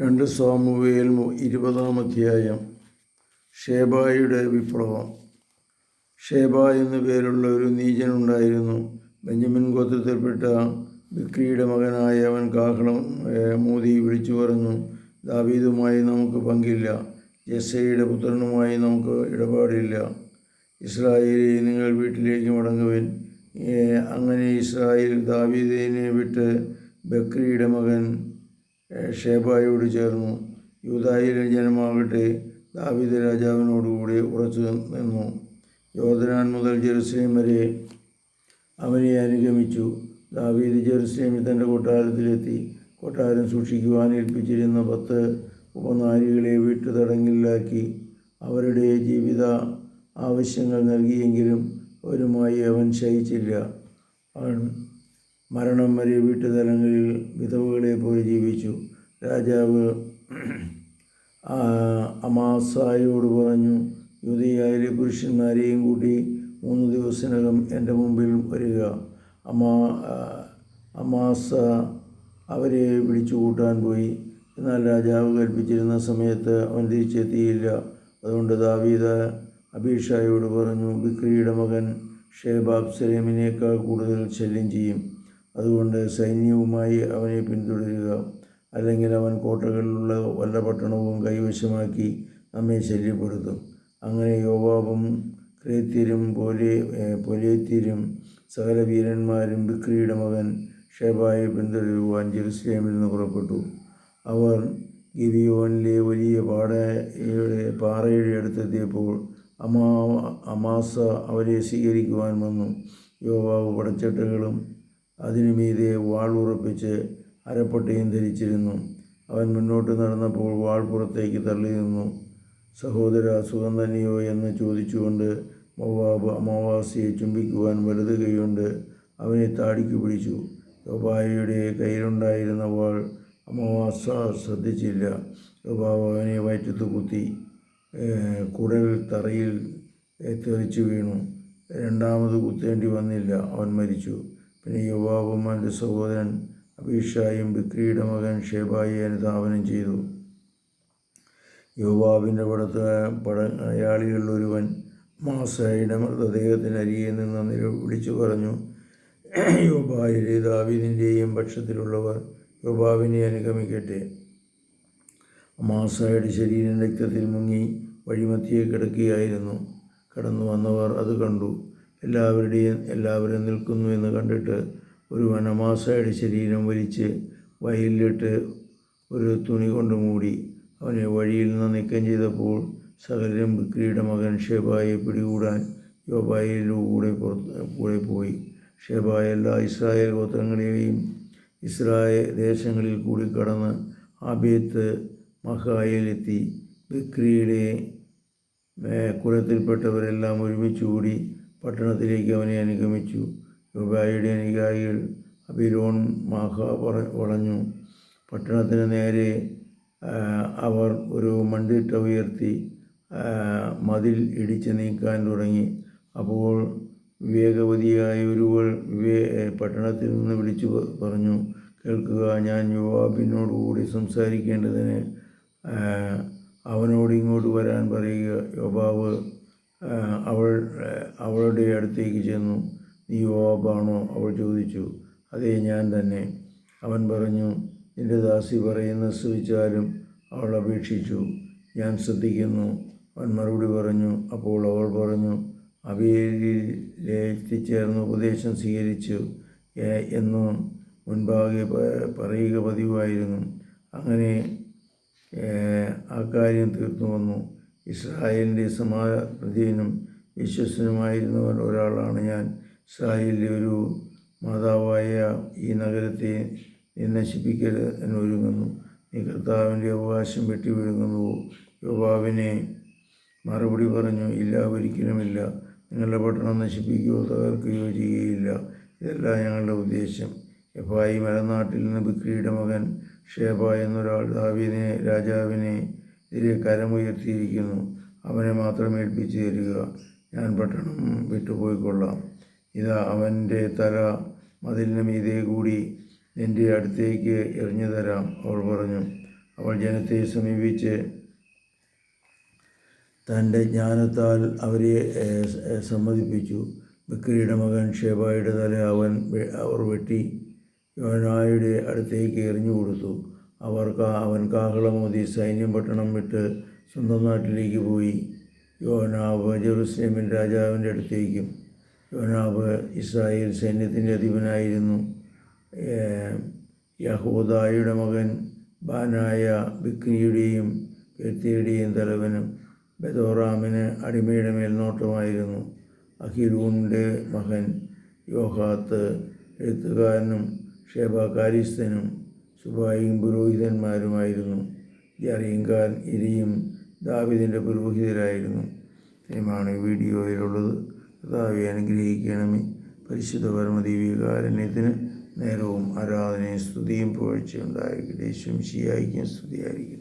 രണ്ട് സാമുവേൽ ഇരുപതാം അധ്യായം. ഷേബായുടെ വിപ്ലവം. ഷേബ എന്നു പേരുള്ള ഒരു നീചനുണ്ടായിരുന്നു ബെഞ്ചമിൻ ഗോത്രത്തിൽപ്പെട്ട ബിക്രിയുടെ മകനായ അവൻ കാഹളം മോദി വിളിച്ചു പറഞ്ഞു ദാവീദുമായി നമുക്ക് പങ്കില്ല. യെസ്സയുടെ പുത്രനുമായി നമുക്ക് ഇടപാടില്ല. ഇസ്രായേലി നിങ്ങൾ വീട്ടിലേക്ക് മടങ്ങുവിൻ. അങ്ങനെ ഇസ്രായേൽ ദാവീദിനെ വിട്ട് ബക്രിയുടെ മകൻ ഷേബായോട് ചേർന്നു. യൂതായിലെ ജനമാകട്ടെ ദാവിദ് രാജാവിനോടുകൂടി ഉറച്ചു നിന്നു. യോധനാൻ മുതൽ ജെറുസലേം വരെ അവനെ അനുഗമിച്ചു. ദാവീദ് ജെറുസലേമിൽ തന്റെ കൊട്ടാരത്തിലെത്തി. കൊട്ടാരം സൂക്ഷിക്കുവാൻ ഏൽപ്പിച്ചിരുന്ന പത്ത് ഉപനാരികളെ വീട്ടുതടങ്കലിലാക്കി. അവരുടെ ജീവിത ആവശ്യങ്ങൾ നൽകിയെങ്കിലും അവരുമായി അവൻ ശയിച്ചില്ല. മരണം വരെ വീട്ടുതലങ്ങളിൽ വിധവകളെ പോലെ ജീവിച്ചു. രാജാവ് അമാസായോട് പറഞ്ഞു യുവതിയായാലും പുരുഷന്മാരെയും കൂട്ടി മൂന്ന് ദിവസത്തിനകം എന്റെ മുമ്പിൽ വരിക. അമാ അമാസ അവരെ വിളിച്ചു കൂട്ടാൻ പോയി. എന്നാൽ രാജാവ് കൽപ്പിച്ചിരുന്ന സമയത്ത് അവൻ തിരിച്ചെത്തിയില്ല. അതുകൊണ്ട് ദാവീദ് അബീഷായോട് പറഞ്ഞു ബിക്രിയുടെ മകൻ ഷേബാബ് സലേമിനേക്കാൾ കൂടുതൽ ശല്യം ചെയ്യും. അതുകൊണ്ട് സൈന്യവുമായി അവനെ പിന്തുടരുക. അല്ലെങ്കിൽ അവൻ കോട്ടകളിലുള്ള വല്ല പട്ടണവും കൈവശമാക്കി നമ്മെ ശല്യപ്പെടുത്തും. അങ്ങനെ യോവാബും ക്രേത്യരും പോലെ പൊലേത്യരും സകല വീരന്മാരും ബിക്രിയുടെ മകൻ ഷേബായെ പിന്തുടരുവാൻ ജെറുസലേമിൽ നിന്ന് പുറപ്പെട്ടു. അവർ ഗിവിയോനിലെ വലിയ പാടയുടെ പാറയുടെ അടുത്തെത്തിയപ്പോൾ അമാ അമാസ അവരെ സ്വീകരിക്കുവാൻ വന്നു. യോവാവ് പടച്ചട്ടകളും അതിനു മീതെ വാൾ ഉറപ്പിച്ച് അരപ്പട്ടയും ധരിച്ചിരുന്നു. അവൻ മുന്നോട്ട് നടന്നപ്പോൾ വാൾ പുറത്തേക്ക് തള്ളി നിന്നു സഹോദര സുഖം തന്നെയോ? എന്ന് ചോദിച്ചുകൊണ്ട് മൊവാബ് അമാവാസിയെ ചുംബിക്കുവാൻ വലത് കൈകൊണ്ട് അവനെ താടിക്ക് പിടിച്ചു. യോബായയുടെ കയ്യിലുണ്ടായിരുന്ന വാൾ അമാവാസ ശ്രദ്ധിച്ചില്ല. യോബാവ് അവനെ വയറ്റത്ത് കുത്തി കുടൽ തറയിൽ തെറിച്ചു വീണു. രണ്ടാമത് കുത്തേണ്ടി വന്നില്ല. അവൻ മരിച്ചു. പിന്നെ യുവാവും സഹോദരൻ അബീഷായും ബിക്രിയുടെ മകൻ ഷേബായി അനുധാവനം ചെയ്തു. യുവാവിന്റെ പടത്ത് പടയാളികളിൽ ഒരുവൻ മാസയുടെ മൃതദേഹത്തിനരികെ നിന്ന് നില വിളിച്ചു പറഞ്ഞു യോബായിലെ ദാവീദിന്റെയും പക്ഷത്തിലുള്ളവർ യോബാവിനെ അനുഗമിക്കട്ടെ. മാസയുടെ ശരീരം രക്തത്തിൽ മുങ്ങി വഴിമത്തിയെ കിടക്കുകയായിരുന്നു. കടന്നു വന്നവർ അത് കണ്ടു. എല്ലാവരുടെയും എല്ലാവരും നിൽക്കുന്നു എന്ന് കണ്ടിട്ട് ഒരു വനമാസയുടെ ശരീരം വലിച്ച് വയലിലിട്ട് ഒരു തുണി കൊണ്ട് മൂടി അവനെ വഴിയിൽ നിന്ന് നീക്കം ചെയ്തപ്പോൾ സകലരും ബിക്രിയുടെ മകൻ ഷേബായെ പിടികൂടാൻ യോബായിലൂടെ പുറത്ത് കൂടെ പോയി. ഷേബായ എല്ലാ ഇസ്രായേൽ ഗോത്രങ്ങളെയും ഇസ്രായേൽ ദേശങ്ങളിൽ കൂടി കടന്ന് ആബേത്ത് മഹായിലെത്തി. ബിക്രിയുടെ കുലത്തിൽപ്പെട്ടവരെല്ലാം ഒരുമിച്ച് കൂടി പട്ടണത്തിലേക്ക് അവനെ അനുഗമിച്ചു. യോബായുടെ അനുയായികൾ അബിരോൺ മാഹ വളഞ്ഞു. പട്ടണത്തിന് നേരെ അവർ ഒരു മണ്ടിട്ട ഉയർത്തി മതിൽ ഇടിച്ച് നീക്കാൻ തുടങ്ങി. അപ്പോൾ വിവേകവതിയായ ഒരുവൾ വിവേ പട്ടണത്തിൽ നിന്ന് വിളിച്ചു പറഞ്ഞു കേൾക്കുക ഞാൻ യുവാബിനോടുകൂടി സംസാരിക്കേണ്ടതിന് അവനോട് ഇങ്ങോട്ട് വരാൻ പറയുക. ആഹ്, അവൾ അവളുടെ അടുത്തേക്ക് ചെന്നു. നീ യോബാണോ അവൾ ചോദിച്ചു. അതേ ഞാൻ തന്നെ. അവൻ പറഞ്ഞു നിന്റെ ദാസി പറയുന്ന ശ്രമിച്ചാലും അവൾ അപേക്ഷിച്ചു. ഞാൻ ശ്രദ്ധിക്കുന്നു. അവൻ മറുപടി പറഞ്ഞു അപ്പോൾ അവൾ പറഞ്ഞു അഭിയിലെത്തിച്ചേർന്ന് ഉപദേശം സ്വീകരിച്ചു എന്ന് മുൻപാകെ പറയുക പതിവായിരുന്നു. അങ്ങനെ ആ കാര്യം തീർന്നു വന്നു. ഇസ്രായേലിന്റെ സമാധിനും വിശ്വസനുമായിരുന്നവർ ഒരാളാണ് ഞാൻ. ഇസ്രായേലിലെ ഒരു മാതാവായ ഈ നഗരത്തെ നീ നശിപ്പിക്കൽ ഒരുങ്ങുന്നു. നീ കർത്താവിന്റെ അവകാശം വെട്ടി വിഴുങ്ങുന്നുവോ മറുപടി പറഞ്ഞു ഇല്ല ഒരിക്കലുമില്ല. നിങ്ങളുടെ പട്ടണം നശിപ്പിക്കുകയോ തകർക്കുകയോ ചെയ്യുകയില്ല. ഇതല്ല ഞങ്ങളുടെ ഉദ്ദേശം. എഫായി മലനാട്ടിൽ നിന്ന് ബിക്രിയുടെ മകൻ ഷേബ എന്നൊരാൾ ദാവീദിനെ രാജാവിനെ എതിരെ കരമുയർത്തിയിരിക്കുന്നു. അവനെ മാത്രം ഏൽപ്പിച്ചു തരിക. ഞാൻ പട്ടണം വിട്ടുപോയിക്കൊള്ളാം ഇതാ അവന്റെ തല. മതിലിന് മീതെ കൂടി നിന്റെ അടുത്തേക്ക് എറിഞ്ഞു തരാം അവൾ പറഞ്ഞു. അവൾ ജനത്തെ സമീപിച്ച് തന്റെ ജ്ഞാനത്താൽ അവരെ സമ്മതിപ്പിച്ചു. ബക്രിയുടെ മകൻ ഷേബായുടെ തല അവൻ അവർ വെട്ടി യോനായുടെ അടുത്തേക്ക് എറിഞ്ഞു കൊടുത്തു. അവർ കാ അവൻ കാഹളമോതി സൈന്യം പട്ടണം വിട്ട് സ്വന്തം നാട്ടിലേക്ക് പോയി. യോനാവ് ജെറുസലേമിൻ രാജാവിന്റെ അടുത്തേക്കും. യോനാവ് ഇസ്രായേൽ സൈന്യത്തിന്റെ അധിപനായിരുന്നു. യഹോദായുടെ മകൻ ബാനായ ബിക്രിയുടെയും പെത്തിയുടെയും തലവനും ബദോറാമിന് അടിമയുടെ മേൽനോട്ടമായിരുന്നു അഹിരൂണിന്റെ മകൻ യോഹാത്ത് എഴുത്തുകാരനും ഷേബാകാരിസ്ഥനും സുബായിയും പുരോഹിതന്മാരുമായിരുന്നു. ജറീങ്കാൻ ഇരിയും ദാവിദിന്റെ പുരോഹിതരായിരുന്നു. ഈ വീഡിയോയിലുള്ളത്. കർത്താവെ അനുഗ്രഹിക്കണമേ. പരിശുദ്ധ പരമദീവികാരണ്യത്തിന് നേരവും ആരാധനയും സ്തുതിയും പുകഴ്ചയുണ്ടായിരിക്കട്ടെ ശംശിയായിരിക്കും സ്തുതിയായിരിക്കട്ടെ.